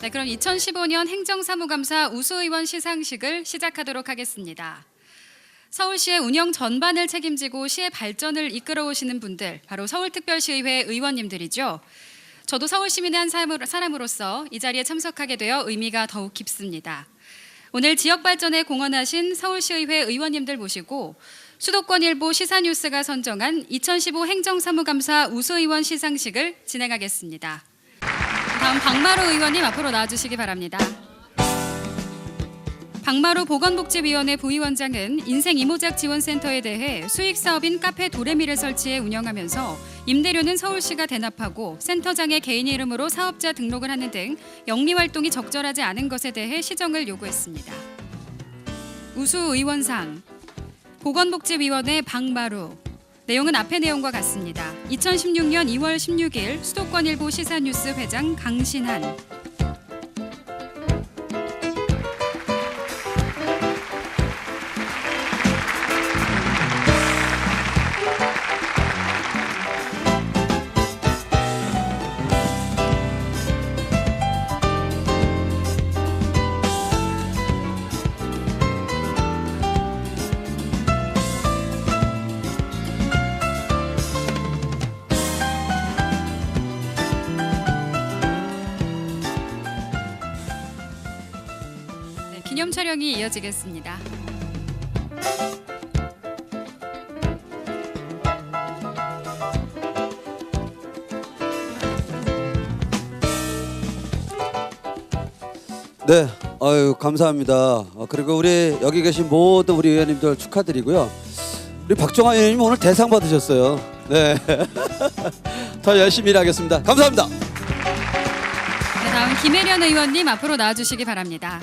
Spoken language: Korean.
네, 그럼 2015년 행정사무감사 우수의원 시상식을 시작하도록 하겠습니다. 서울시의 운영 전반을 책임지고 시의 발전을 이끌어오시는 분들, 바로 서울특별시의회 의원님들이죠. 저도 서울시민의 한 사람으로- 사람으로서 이 자리에 참석하게 되어 의미가 더욱 깊습니다. 오늘 지역 발전에 공헌하신 서울시의회 의원님들 모시고 수도권일보 시사뉴스가 선정한 2015 행정사무감사 우수의원 시상식을 진행하겠습니다. 다음 박마루 의원님 앞으로 나와주시기 바랍니다. 박마루 보건복지위원회 부위원장은 인생 이모작 지원센터에 대해 수익 사업인 카페 도레미를 설치해 운영하면서 임대료는 서울시가 대납하고 센터장의 개인 이름으로 사업자 등록을 하는 등 영리 활동이 적절하지 않은 것에 대해 시정을 요구했습니다. 우수 의원상 보건복지위원회 박마루 내용은 앞의 내용과 같습니다. 2016년 2월 16일 수도권 일보 시사뉴스 회장 강신한 기념 촬영이 이어지겠습니다. 네, 아유 감사합니다. 어, 그리고 우리 여기 계신 모든 우리 의원님들 축하드리고요. 우리 박종환 의원님 오늘 대상 받으셨어요. 네, 더 열심히 일하겠습니다. 감사합니다. 네, 다음 김혜련 의원님 앞으로 나와주시기 바랍니다.